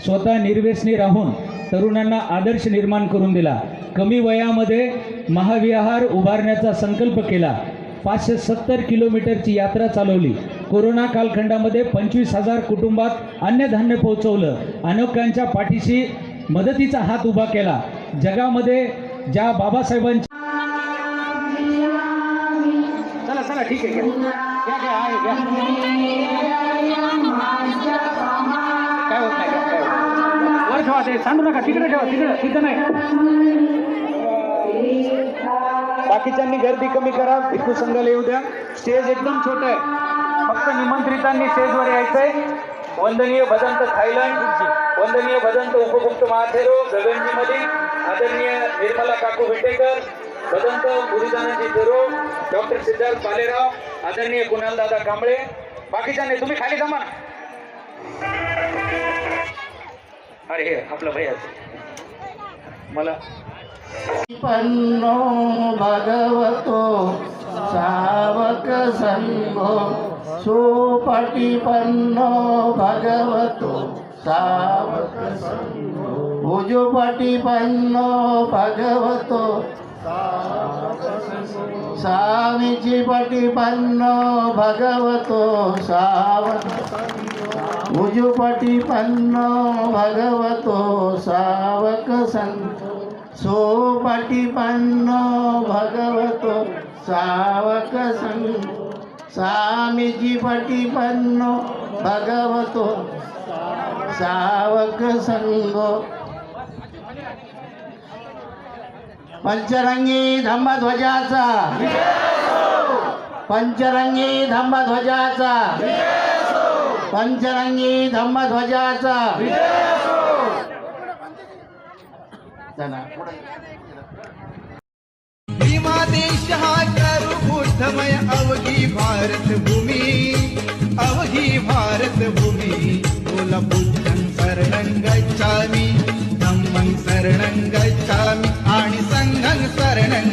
स्वतः निर्व्यसनी राहून तरुणांना आदर्श निर्माण करून दिला. कमी वयामध्ये महाविहार उभारण्याचा संकल्प केला. पाचशे सत्तर किलोमीटरची यात्रा चालवली. कोरोना कालखंडामध्ये पंचवीस हजार कुटुंबात अन्नधान्य पोहोचवलं. अनेकांच्या पाठीशी मदतीचा हात उभा केला. जगामध्ये ज्या बाबासाहेबांच्या चला चला ठीक आहे काय होत नाही. वर ठेवा ते सांडू नका तिकडे ठेवा तिकडे तिथं नाही. बाकीच्यांनी गर्दी कमी करा भिक्खू संघाला येऊ द्या. स्टेज एकदम छोटं आहे. फक्त निमंत्रितांनी स्टेजवर यायचंय. वंदनीय भदंत थायलंड वंदनीय भदंत उपगुप्त महाथेरो गगनजी मलिक आदरणीय निर्मला काकू विटेकर भदंत गुरुदानाजी थेरो डॉक्टर सिद्धार्थ पालेराव आदरणीय कुणालदादा दादा कांबळे. नाही तुम्ही खाली जमा अरे हे आपलं भैया मला पन्नो भगवतो सावक संघो सुपटिपन्नो भगवतो सावक संघो। उजुपटिपन्नो भगवतो स्वामीजी पटिपन्नो भगवतो सावक उजुपटिपन्नो भगवतो सावक संघो। सोपटिपन्नो भगवतो सावक संग स्वामीजी पटिपन्नो भगवतो सावक संग। पंचरंगी धम्मध्वजाचा। पंचरंगी धम्मध्वजाचा। पंचरंगी धम्मध्वजाचा। चला. भारत भूमी अवघी भारत भूमी बोला बुद्धं शरणं गच्छामि धम्मं शरणं गच्छामि आणि संघं शरणं